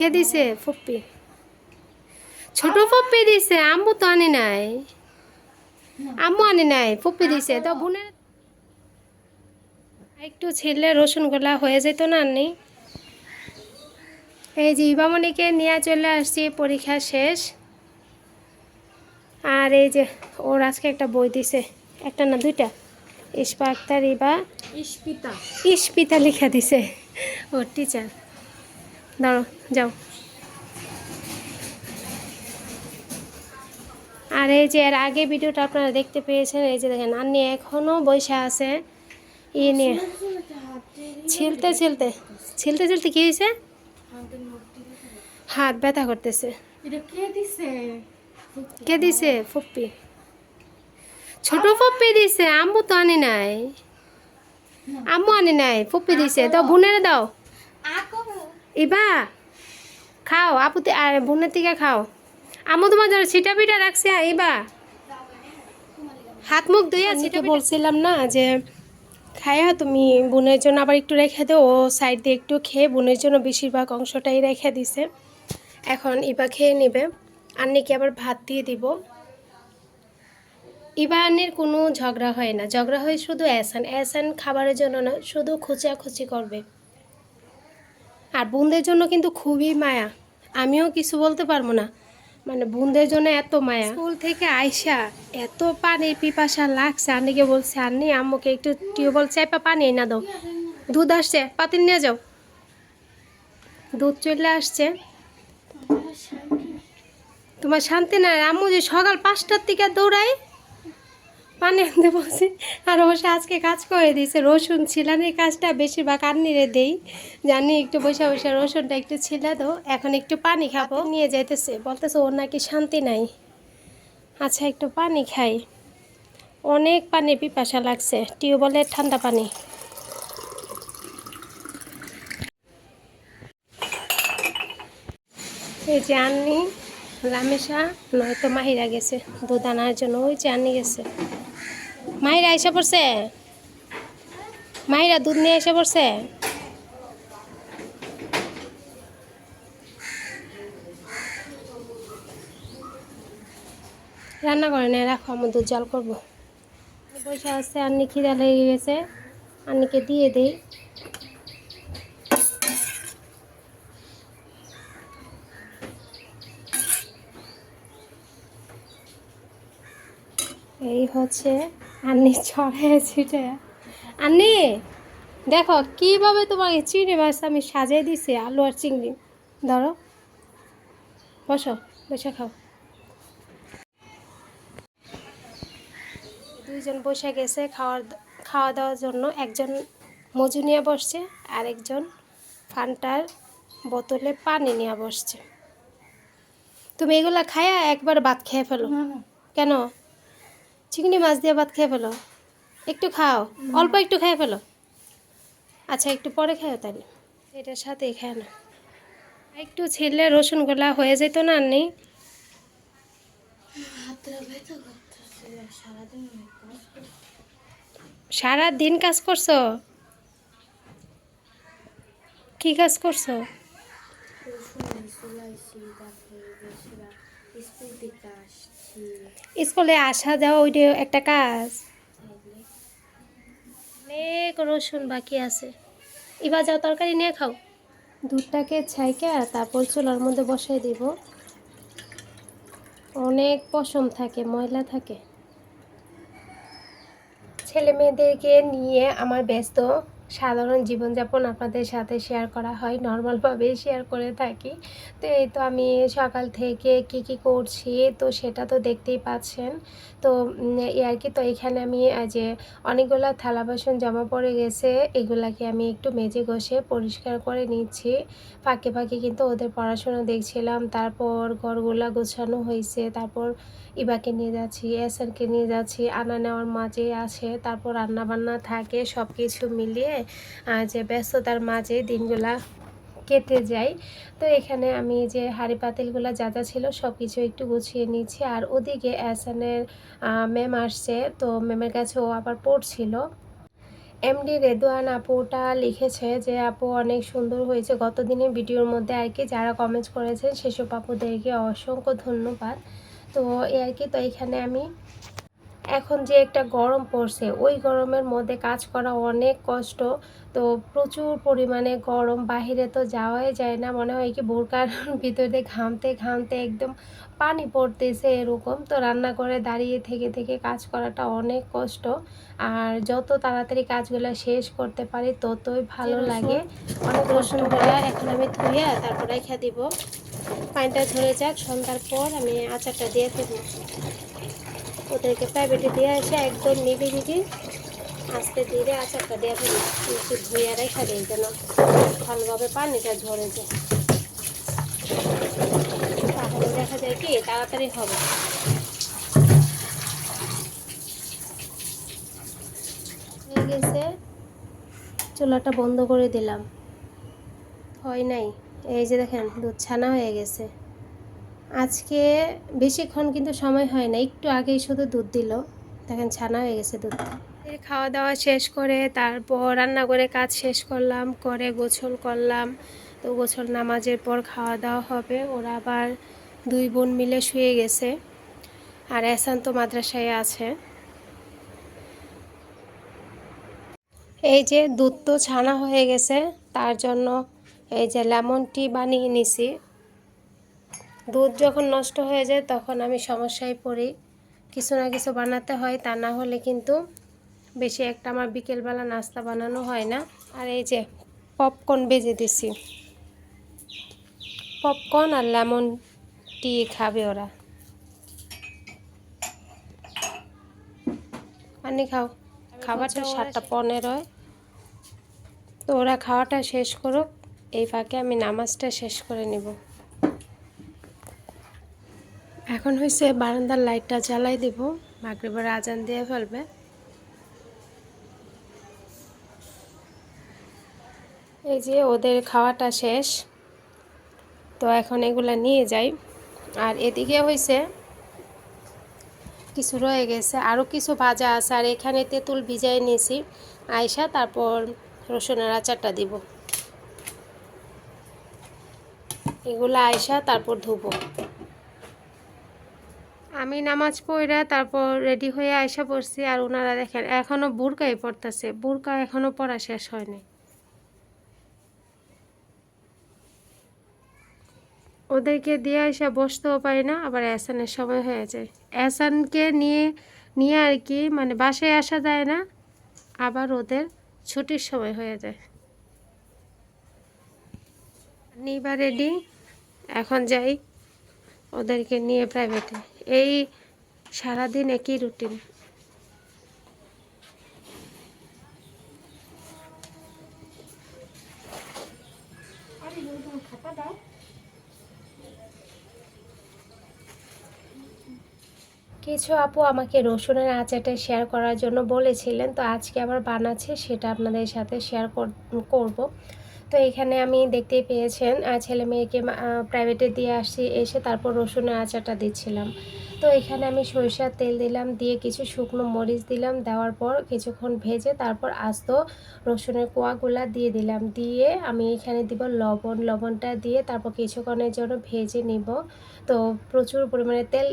কে দিছে? ফুপ্পি। ছোট ফুপ্পি দিছে আম্মু তো আনি নাই। আম্মু আনি নাই ফুপ্পি দিছে। তো বোনের একটু ছিলে রসুন গোলা হয়ে যেত না আননি? এই যে ইবামণিকে নিয়ে চলে আসছি পরীক্ষা শেষ। আর এই যে ওর আজকে একটা বই দিছে। একটা না দুইটা? ইস্পা আক্তার ইবা ইস্পিতা। ইস্পিতা লিখা দিছে। ওর টিচার দাঁড়ো যাও। আর এই যে এর আগে ভিডিওটা আপনারা দেখতে পেয়েছেন এই যে দেখেন আন্নি এখনও বৈশা আছে। ই নিয়ে। ছিলতে ছিলতে। ছিলতে ছিলতে কি হয়েছে? হাত ব্যথা করতেছে। কে দিছে? কে দিছে? ফুপ্পি। ছোট ফুপ্পি দিছে আম্মু তো আনি নাই। আম্মু আনি নাই ফুপ্পি দিছে। তো বোনের দাও। ইবা খাও আপুতে আর বোনের থেকে খাও। আম্মু তোমার জন্য ছিটা পিঠা রাখছে ইবা। হাত মুখ ধুইয়া ছিটা বলছিলাম না যে খায়া তুমি বোনের জন্য আবার একটু রেখে দাও ও সাইড দিয়ে একটু খেয়ে বোনের জন্য বেশিরভাগ অংশটাই রেখে দিছে। এখন ইবা খেয়ে নেবে। আন্নিকে আবার ভাত দিয়ে দিব। ইবা আন্নির কোনো ঝগড়া হয় না। ঝগড়া হয় শুধু অ্যাসান অ্যাসান খাবারের জন্য না শুধু খুচাখুচি করবে। আর বোনদের জন্য কিন্তু খুবই মায়া। আমিও কিছু বলতে পারব না। মানে বোনদের জন্য এত মায়া। স্কুল থেকে আইসা এত পানির পিপাসা লাগছে। আন্নিকে বলছে আন্নি আম্মুকে একটু টিউবওয়েল চাইপা পানি না দাও। দুধ আসছে পাতিল নিয়ে যাও। দুধ চলে আসছে। তোমার শান্তি নাই। আম্মু যে সকাল পাঁচটার দিকে দৌড়াই পানি আনতে বলছি, আর অবশ্য আজকে কাজ করে দিয়েছে, রসুন ছিলানের কাজটা বেশিরভাগ আন্নিরে দেই। জানি একটু বসে বসে রসুনটা একটু ছিলা দো এখন একটু পানি খাব। নিয়ে যাইতেছে, বলতেছে ওর নাকি শান্তি নাই। আচ্ছা একটু পানি খাই। অনেক পানি পিপাসা লাগছে, টিউবওয়েলের ঠান্ডা পানি। এই যে আন্নি, রামেশা, নয়তো মাহিরা গেছে, দুধ আনার জন্য। ওই যে আন্নি গেছে। মাহিরা এসে পড়ছে? মাহিরা দুধ নিয়ে এসে পড়ছে? রান্না করে না, রাখো, আমার দুধ জল করব। বসে আছে, আন্নি খিদা লেগে গেছে। আন্নিকে দিয়ে দিই। এই হচ্ছে আন্নি ছড়ায় ছিটে। আন্নি দেখো কীভাবে তোমাকে চিংড়ি মাছ আমি সাজিয়ে দিছি আলু আর চিংড়ি। ধরো। বসো বসে খাও। দুইজন বসে গেছে খাওয়ার খাওয়া দাওয়ার জন্য। একজন মজু নিয়ে বসছে আর একজন ফান্টার বোতলে পানি নিয়ে বসছে। তুমি এগুলা খায়া একবার ভাত খেয়ে ফেলো। কেন? চিংড়ি মাছ দিয়ে ভাত খেয়ে ফেলো। একটু খাও, অল্প একটু খেয়ে ফেলো। আচ্ছা একটু পরে খাও তাহলে। এটার সাথেই খায় না। একটু ছেলে রসুন গোলা হয়ে যেত না নেই। সারা দিন কাজ করছ? কি কাজ করছ? স্কুলে আসা যাওয়া ওইটা একটা কাজ? অনেক রসুন বাকি আছে। এবার যাও তরকারি নিয়ে খাও। দুধটাকে ছাইকে তারপর চুলার মধ্যে বসাই দিব। অনেক পশম থাকে ময়লা থাকে। ছেলে মেয়েদেরকে নিয়ে আমার ব্যস্ত সাধারণ জীবনযাপন আপনাদের সাথে শেয়ার করা হয় নর্মালভাবে শেয়ার করে থাকি। তো এই তো আমি সকাল থেকে কি কি করছি, তো সেটা তো দেখতেই পাচ্ছেন। তো এই আর কি, তো এখানে আমি যে অনেকগুলো থালা বাসন জমা পড়ে গেছে, এগুলাকে আমি একটু মেজে ঘষে পরিষ্কার করে নিচ্ছি। ফাঁকে ফাঁকে কিন্তু ওদের পড়াশোনা দেখছিলাম, তারপর ঘরগুলা গোছানো হয়েছে, তারপর ইবাকে নিয়ে যাচ্ছি এসানকে নিয়ে যাচ্ছি, আনা নেওয়ার মাঝে আছে, তারপর রান্না বান্না থাকে সব কিছু মিলিয়ে যে ব্যস্ততার মাঝে দিনগুলা কেটে যায়। তো এখানে আমি যে হাঁড়ি পাতিলগুলো যা যা ছিল সব কিছু একটু গুছিয়ে নিচ্ছি আর ওদিকে অ্যাসানের ম্যাম আসছে, তো ম্যামের কাছে ও আবার পড়ছিল। এমডি রেদওয়ান আপুটা লিখেছে যে, আপু, অনেক সুন্দর হয়েছে। গত দিনের ভিডিওর মধ্যে আর কি যারা কমেন্টস করেছেন, সেসব আপুদেরকে অসংখ্য ধন্যবাদ। তো এই আর কি, তো এখানে আমি এখন যে একটা গরম পড়ছে ওই গরমের মধ্যে কাজ করা অনেক কষ্ট। তো প্রচুর পরিমাণে গরম বাহিরে তো যাওয়াই যায় না। মনে হয় কি বোরকার ভিতরে ঘামতে ঘামতে একদম পানি পড়তেছে এরকম। তো রান্না করে দাঁড়িয়ে থেকে থেকে কাজ করাটা অনেক কষ্ট। আর যত তাড়াতাড়ি কাজগুলো শেষ করতে পারি ততই ভালো লাগে। অনেক রসুন এখন আমি ধুয়ে তারপর রেখে দিব। পানিটা ঝরে যাক সন্ধ্যার পর আমি আচারটা দিয়ে দেবো। ওদেরকে প্রাইভেটে দিয়ে এসে একদম নিরিবিলি আস্তে ধীরে আচারটা দিয়ে একটু ধুয়ে রেখে দিই যেন ভালোভাবে পানিটা ঝরে যায়। তাহলে দেখা যায় কি, তাড়াতাড়ি হবে। হয়ে গেছে। চুলাটা বন্ধ করে দিলাম। হয় নাই। এই যে দেখেন, দুধ ছানা হয়ে গেছে। আজকে বেশিক্ষণ কিন্তু সময় হয় না, একটু আগেই শুধু দুধ দিল। দেখেন ছানা হয়ে গেছে দুধ। খাওয়া দাওয়া শেষ করে তারপর রান্না করে কাজ শেষ করলাম, করে গোসল করলাম। তো গোসল নামাজের পর খাওয়া দাওয়া হবে, ওরা আবার দুই বোন মিলে শুয়ে গেছে। আর এসান তো মাদ্রাসায় আছে। এই যে দুধ তো ছানা হয়ে গেছে, তার জন্য এই যে লেমন টি বানিয়ে নিছি। দুধ যখন নষ্ট হয়ে যায় তখন আমি সমস্যায় পড়ি। কিছু না কিছু বানাতে হয় তা না হলে কিন্তু বেশি একটা আমার বিকেলবেলা নাস্তা বানানো হয় না। আর এই যে পপকর্ন বেজে দিছি। পপকর্ন আর লেমন টি খাবে ওরা। পানি খাও। খাবারটা সাতটা পনেরোয়। তো ওরা খাওয়াটা শেষ করুক এই ফাঁকে আমি নামাজটা শেষ করে নেব। এখন হয়েছে বারান্দার লাইটটা জ্বালাই দেব, মাগরিবের আজান দিয়ে ফেলবে। এই যে ওদের খাওয়াটা শেষ, তো এখন এগুলা নিয়ে যাই। আর এদিকে হয়েছে কিছু রয়ে গেছে আরও কিছু ভাজা আছে, আর এখানে তেঁতুল ভিজাই নিয়েছি। আয়সা তারপর রসুনের আচারটা দিব। এগুলো আয়সা তারপর ধুবো। আমি নামাজ পড়া, তারপর রেডি হয়ে আয়সা পড়ছি আর ওনারা দেখেন এখনও বুরকাই পড়তেছে। বুরকা এখনও পড়া শেষ হয়নি। ওদেরকে দিয়ে এসে বসতেও পারি না, আবার অ্যাসানের সময় হয়ে যায়। অ্যাসানকে নিয়ে নিয়ে আর কি মানে বাসায় আসা যায় না, আবার ওদের ছুটির সময় হয়ে যায়। নিবা রেডি এখন যাই ওদেরকে নিয়ে প্রাইভেটে এই সারাদিন একই রুটিন কিছু আপু আমাকে রসুনের আচারটা শেয়ার করার জন্য বলেছিলেন, তো আজকে আবার বানাচ্ছে, সেটা আপনাদের সাথে শেয়ার করব। তো এখানে আমি দেখতেই পেয়েছেন ছেলে মেয়েকে প্রাইভেটে দিয়ে আসছি, এসে তারপর রসুনের আচারটা দিচ্ছিলাম। তো এখানে আমি সরিষার তেল দিলাম, দিয়ে কিছু শুকনো মরিচ দিলাম, দেওয়ার পর কিছুক্ষণ ভেজে তারপর আস্ত রসুনের কোয়াগুলা দিয়ে দিলাম। দিয়ে আমি এখানে দিব লবণ, লবণটা দিয়ে তারপর কিছুক্ষণের জন্য ভেজে নিব। তো প্রচুর পরিমাণে তেল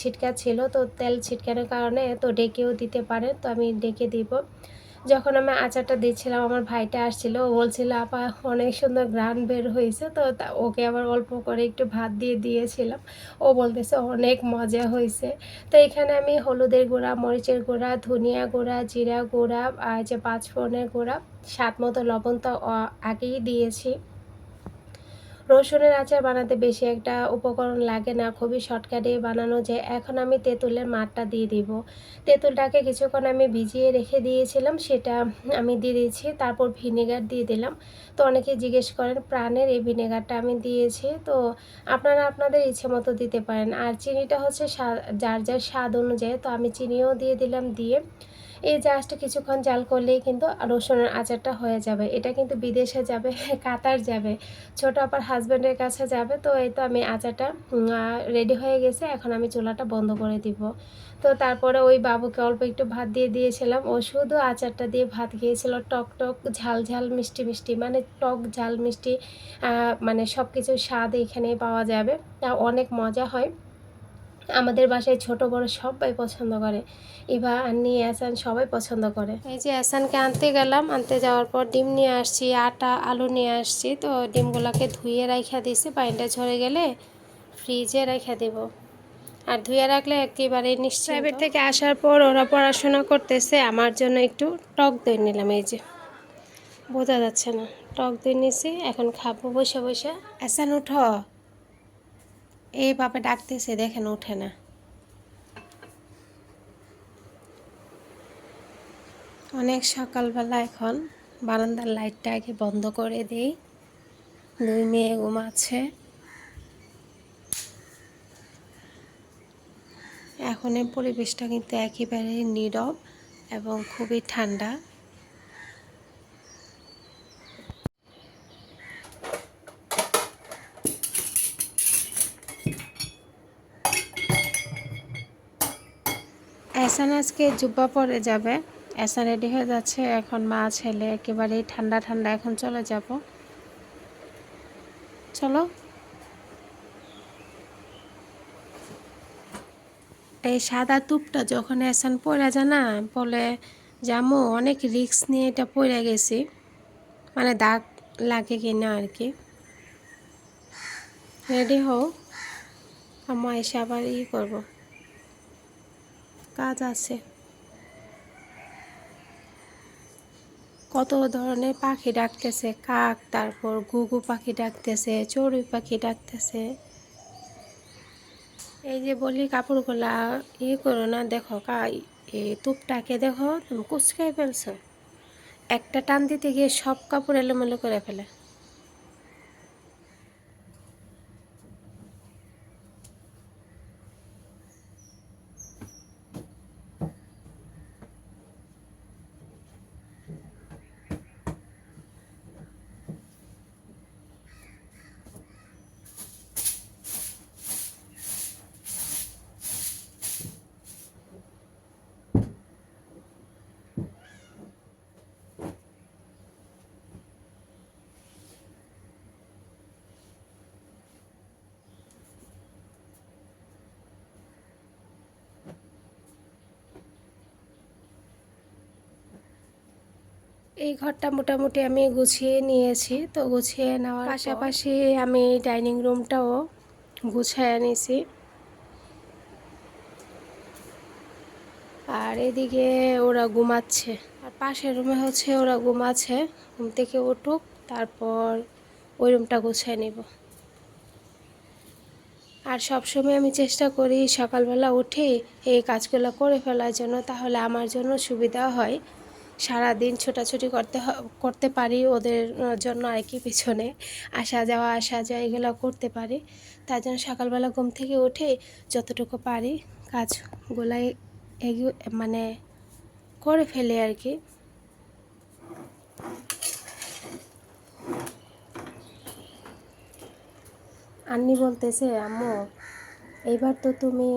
ছিটকা ছিল, তো তেল ছিটকানোর কারণে তো ডেকেও দিতে পারে তো আমি ডেকে দিব। যখন আমি আচারটা দিচ্ছিলাম, আমার ভাইটা আসছিল, ও বলছিল, আপা, অনেক সুন্দর গ্রান বের হয়েছে। তো ওকে আবার অল্প করে একটু ভাত দিয়ে দিয়েছিলাম। ও বলতেছে, অনেক মজা হয়েছে। তো এখানে আমি হলুদের গুঁড়া, মরিচের গুঁড়া, ধনিয়া গুঁড়া, জিরা গুঁড়া, আর যে পাঁচফোড়নের গুঁড়া, স্বাদ মতো লবণ তো আগেই দিয়েছি। রসুনের আচার বানাতে বেশি একটা উপকরণ লাগে না, খুবই শর্টকাটে বানানো যায় এখন আমি তেঁতুলের মাঠটা দিয়ে দিব। তেঁতুলটাকে কিছুক্ষণ আমি ভিজিয়ে রেখে দিয়েছিলাম, সেটা আমি দিয়ে দিয়েছি, তারপর ভিনেগার দিয়ে দিলাম। তো অনেকে জিজ্ঞেস করেন, প্রাণের এই ভিনেগারটা আমি দিয়েছি? তো আপনারা আপনাদের ইচ্ছে মতো দিতে পারেন। আর চিনিটা হচ্ছে যার যার স্বাদ অনুযায়ী, তো আমি চিনিও দিয়ে দিলাম দিয়ে এই জাস্ট কিছুক্ষণ জাল করলেই কিন্তু রসুনের আচারটা হয়ে যাবে। এটা কিন্তু বিদেশে যাবে, কাতার যাবে। ছোট আপার হাজব্যান্ডের কাছে যাবে, তো এই তো আমি আচারটা রেডি হয়ে গেছে, এখন আমি চুলাটা বন্ধ করে দিব। তো তারপরে ওই বাবুকে অল্প একটু ভাত দিয়ে দিয়েছিলাম। ও শুধু আচারটা দিয়ে ভাত খেয়েছিল, টক টক, ঝাল ঝাল, মিষ্টি মিষ্টি মানে টক ঝাল মিষ্টি মানে সব কিছুর স্বাদ এখানে পাওয়া যাবে। তা অনেক মজা হয়। আমাদের বাসায় ছোট বড় সবাই পছন্দ করে। ইভা আন্নি আসান সবাই পছন্দ করে। এই যে আসানকে আনতে গেলাম আনতে যাওয়ার পর ডিম নিয়ে আসছি আটা আলু নিয়ে আসছি। তো ডিমগুলোকে ধুয়ে রাখা দিছি পানিটা ঝরে গেলে ফ্রিজে রেখে দেব। আর ধুয়ে রাখলে একেবারে নিশ্চয় প্রাইভেট থেকে আসার পর ওরা পড়াশোনা করতেছে আমার জন্য একটু টক দই নিলাম এই যে। বোঝা যাচ্ছে না টক দই নিছি এখন খাব বসে বসে। আসান উঠো। এই বাবা ডাকতেছে, দেখেন ওঠে না। অনেক সকালবেলা এখন বারান্দার লাইটটা আগে বন্ধ করে দিই। দুই মেয়ে ঘুমাচ্ছে। এখন এই পরিবেশটা কিন্তু একেবারে নীরব এবং খুবই ঠান্ডা এসান আজকে জুব্বা পরে যাবে। এসান রেডি হয়ে যাচ্ছে। এখন মা, ছেলে একেবারেই ঠান্ডা ঠান্ডা। এখন চলে যাব। চলো। এই সাদা তুপটা যখন এসান পরে যায় না, বলে, জামু, অনেক রিস্ক নিয়ে এটা পরে গেছি। মানে দাগ লাগে কি না আর কি। রেডি হও। আমা এসে আবার ই করব। কাজ আছে। কত ধরনের পাখি ডাকতেছে, কাক, তারপর ঘুঘু পাখি ডাকতেছে, চড়ুই পাখি ডাকতেছে। এই যে বলি কাপড়গুলা, ই করো না, দেখো কা এই তুপটাকে দেখো, তুমি কুচকাই ফেলছো। একটা টান দিতে গিয়ে সব কাপড় এলোমেলো করে ফেলে। এই ঘরটা মোটামুটি আমি গুছিয়ে নিয়েছি। তো গুছিয়ে নেওয়ার পাশাপাশি আমি ডাইনিং রুমটাও গুছিয়ে নিয়েছি আর এদিকে ওরা ঘুমাচ্ছে। আর পাশের রুমে হচ্ছে ওরা ঘুমাচ্ছে ঘুম থেকে উঠুক তারপর ওই রুমটা গুছিয়ে নেব। আর সবসময় আমি চেষ্টা করি সকালবেলা উঠে এই কাজগুলো করে ফেলার জন্য তাহলে আমার জন্য সুবিধা হয়। সারাদিন ছোটাছুটি করতে করতে পারি ওদের জন্য আর কি পিছনে আসা যাওয়া আসা যাওয়া এগুলো করতে পারি। তার জন্য সকালবেলা ঘুম থেকে উঠে যতটুকু পারি কাজগুলাই এগিয়ে মানে করে ফেলে আর কি। আন্নি বলতেছে, আম্মু এইবার তো তুমি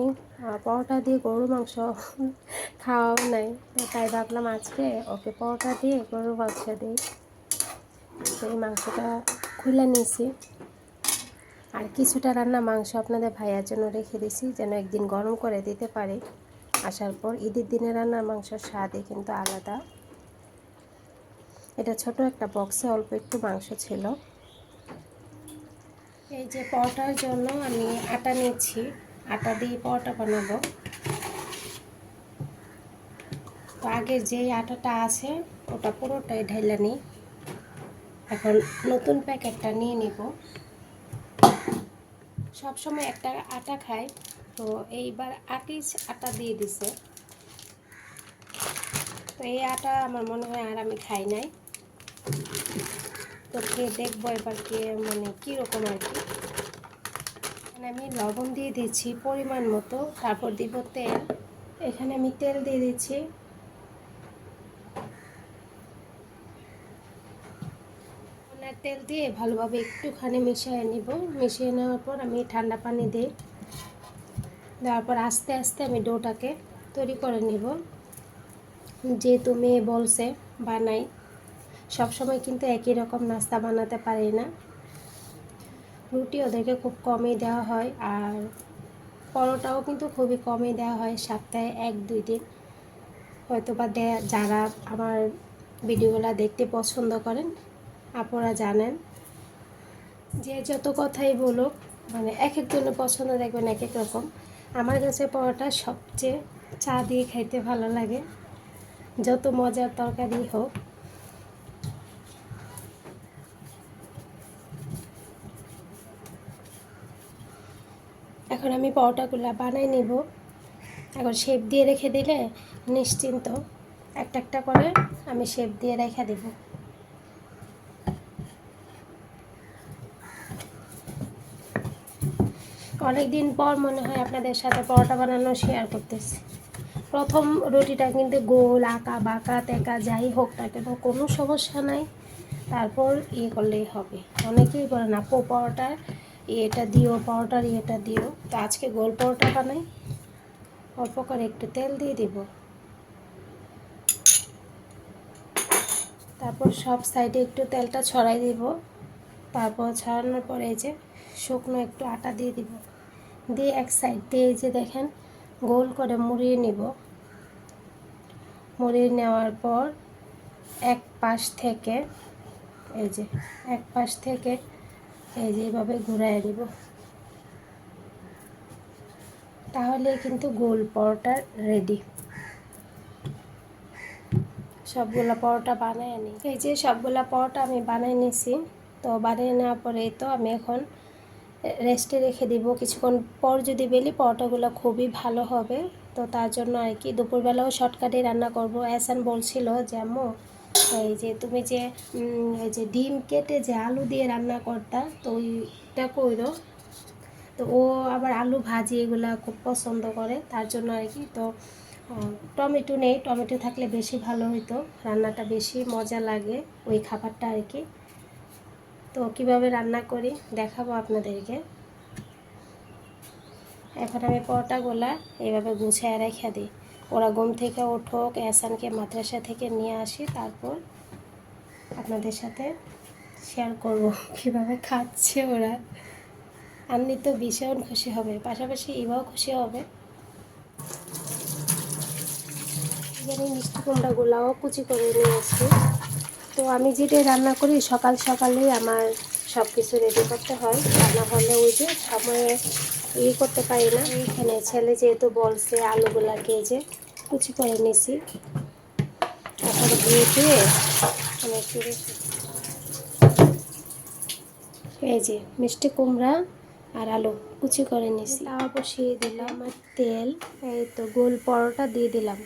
পরোটা দিয়ে গরু মাংস খাওয়াও নাই। তাই ভাবলাম আজকে ওকে পরোটা দিয়ে গরু মাংস দিই সেই মাংসটা খুলে নিয়েছি। আর কিছুটা রান্না মাংস আপনাদের ভাইয়ার জন্য রেখে দিছি যেন একদিন গরম করে দিতে পারি। আসার পর ঈদের দিনে রান্নার মাংসর স্বাদই কিন্তু আলাদা। এটা ছোট একটা বক্সে অল্প একটু মাংস ছিল। এই যে পরোটার জন্য আমি আটা নিচ্ছি আটা দিয়ে পরোটা বানাবো। তো আগে যে আটাটা আছে, ওটা পুরোটাই ঢাইলা নিই। এখন নতুন প্যাকেটটা নিয়ে নিব। সবসময় একটা আটা খাই, তো এইবার আটিস আটা দিয়ে দিছে। তো এই আটা আমার মনে হয় আর আমি খাই নাই। তো খেয়ে দেখব এবার কে মানে কীরকম আর কি। আমি লবণ দিয়ে দিচ্ছি পরিমাণ মতো, তারপর দিব তেল। এখানে আমি তেল দিয়ে দিচ্ছি। তেল দিয়ে ভালোভাবে একটুখানি মিশিয়ে নিব। মিশিয়ে নেওয়ার পর আমি ঠান্ডা পানি দিই দেওয়ার পর আস্তে আস্তে আমি ডোটাকে তৈরি করে নিব। যেহেতু মেয়ে বলছে বানাই, সবসময় কিন্তু একই রকম নাস্তা বানাতে পারি না। রুটি ওদেরকে খুব কমই দেওয়া হয় আর পরোটাও কিন্তু খুবই কমই দেওয়া হয়, সপ্তাহে এক, দুই দিন। হয়তো বা যারা আমার ভিডিওগুলো দেখতে পছন্দ করেন আপনারা জানেন যে যত কথাই বলুক মানে এক একজনের পছন্দ দেখবেন এক এক রকম। আমার কাছে পরোটা সবচেয়ে চা দিয়ে খাইতে ভালো লাগে। যত মজার তরকারি হোক। এখন আমি পরোটাগুলো বানাই নিব। এখন শেপ দিয়ে রেখে দিলে নিশ্চিন্ত। একটা একটা করে আমি শেপ দিয়ে রেখে দেব। অনেক দিন পর মনে হয় আপনাদের সাথে পরোটা বানানো শেয়ার করতেছি। প্রথম রুটিটা কিন্তু গোল, আঁকা, বাঁকা তেকা যাই হোক না কেন, কোনো সমস্যা নাই। তারপর ইয়ে করলেই হবে। অনেকেই বলে না পো পরোটার ইয়েটা দিও, পরোটার ইয়েটা দিও। তো আজকে গোল পরোটা বানাই। অল্প করে একটু তেল দিয়ে দিব। তারপর সব সাইডে একটু তেলটা ছড়াই দিব। তারপর ছড়ানোর পরে এই যে শুকনো একটু আটা দিয়ে দিব। দিয়ে এক সাইড দিয়ে যে দেখেন, গোল করে মুড়িয়ে নিব। মুড়িয়ে নেওয়ার পর এক পাশ থেকে এই যে, এক পাশ থেকে এই যে এইভাবে ঘুরাই দিব। তাহলে কিন্তু গোল পরোটা রেডি সবগুলো পরোটা বানিয়ে নিই এই যে সবগুলো পরোটা আমি বানিয়ে নিছি, তো বানিয়ে নেওয়ার পরে তো আমি এখন রেস্টে রেখে দিব। কিছুক্ষণ পর যদি বেলি পরোটাগুলো খুবই ভালো হবে, তো তার জন্য আর কি দুপুরবেলাও শর্টকাটে রান্না করব। অ্যাসান বলছিল যে এই যে তুমি যে এই যে ডিম কেটে যে আলু দিয়ে রান্না করতা, তো ওইটা কইরো তো ও আবার আলু ভাজি এগুলা খুব পছন্দ করে, তার জন্য আর কি। তো টমেটো নেই, টমেটো থাকলে বেশি ভালো হতো রান্নাটা বেশি মজা লাগে ওই খাবারটা আর কি। তো কীভাবে রান্না করি দেখাবো আপনাদেরকে। এখন আমি পরোটাগুলা এইভাবে গুছিয়ে রেখে দিই। ওরা ঘুম থেকে উঠোক এসানকে মাদ্রাসা থেকে নিয়ে আসি, তারপর আপনাদের সাথে শেয়ার করব কীভাবে খাচ্ছে ওরা। আপনি তো ভীষণ খুশি হবে, পাশাপাশি ইবাও খুশি হবে। এখানে মিষ্টি কুমড়াগুলাও কুচি করে নিয়ে আসি। তো আমি যেটা রান্না করি, সকাল সকালেই আমার সব কিছু রেডি করতে হয়। রান্না হলে ওই যে সময়ে ইয়ে করতে পারি না। এইখানে ছেলে যেহেতু বলছে আলুগুলাকে যে কুচি করে নিছি। এখন ধুয়ে ধুয়ে আমি একটু এই যে মিষ্টি কুমড়া আর আলু কুচি করে নিছি। তাওয়া বসিয়ে দিলাম। আর তেল, এই তো গোল পরোটা দিয়ে দিলাম।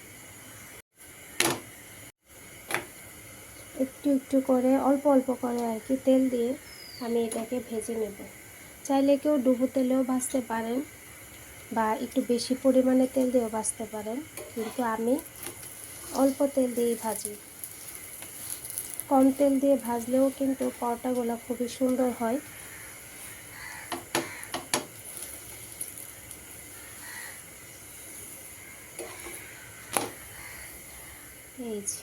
একটু একটু করে, অল্প অল্প করে আর কি তেল দিয়ে আমি এটাকে ভেজে নেব। চাইলে কেউ ডুবো তেলেও ভাজতে পারেন বা একটু বেশি পরিমাণে তেল দিয়েও ভাজতে পারেন, কিন্তু আমি অল্প তেল দিয়েই ভাজি। কম তেল দিয়ে ভাজলেও কিন্তু পরোটাগুলো খুবই সুন্দর হয়। এই যে।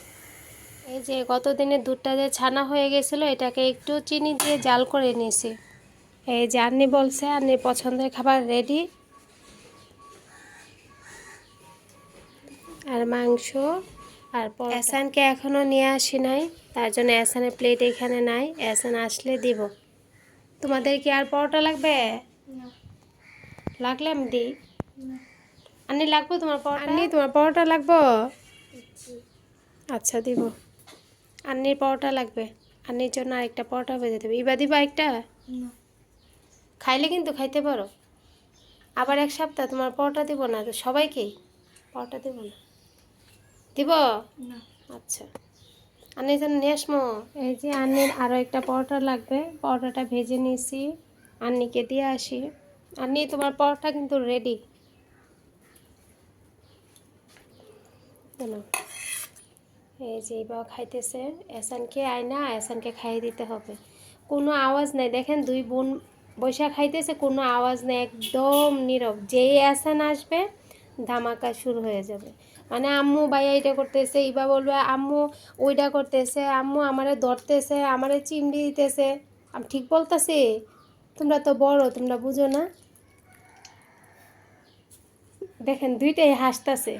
এই যে গত দিনের দুধটা যে ছানা হয়ে গেছিল এটাকে একটু চিনি দিয়ে জাল করে নিয়েছি। এই যে আন্নি বলছে আন্নির পছন্দের খাবার রেডি আর মাংস আর এসানকে এখনও নিয়ে আসি নাই তার জন্য এসানের প্লেট এখানে নাই এসান আসলে দিব। তোমাদের কি আর পরোটা লাগবে? লাগলে আমি দিই। আন্নি লাগবো তোমার পরোটা? আন্নি তোমার পরোটা লাগবো? আচ্ছা দিব। আন্নির পরোটা লাগবে। আন্নির জন্য আরেকটা পরোটা ভেজে দেবে ইবা দিবা একটা খাইলে কিন্তু খাইতে পারো। আবার এক সপ্তাহ তোমার পরোটা দিব না। তো সবাইকেই পরোটা দিব না। দিব? আচ্ছা। আন্নির জন্য নিয়ে আসমো। এই যে আন্নির আরও একটা পরোটা লাগবে। পরোটাটা ভেজে নিয়েছি। আন্নিকে দিয়ে আসি। আন্নি তোমার পরোটা কিন্তু রেডি কেন? এই যে এইবার খাইতেছে। এসানকে আয় না এসানকে খাইয়ে দিতে হবে। কোনো আওয়াজ নেই। দেখেন দুই বোন বৈশা খাইতেছে, কোনো আওয়াজ নেই। একদম নীরব যেই আসান আসবে, ধামাকা শুরু হয়ে যাবে। মানে আম্মু ভাইয়া এটা করতেছে, ইবা বলবে, আম্মু ওইটা করতেছে, আম্মু আমারে ধরতেছে, আমারে চিমড়ি দিতেছে। আমি ঠিক বলতেছি? তোমরা তো বড়, তোমরা বুঝো না? দেখেন দুইটাই হাসতেছে।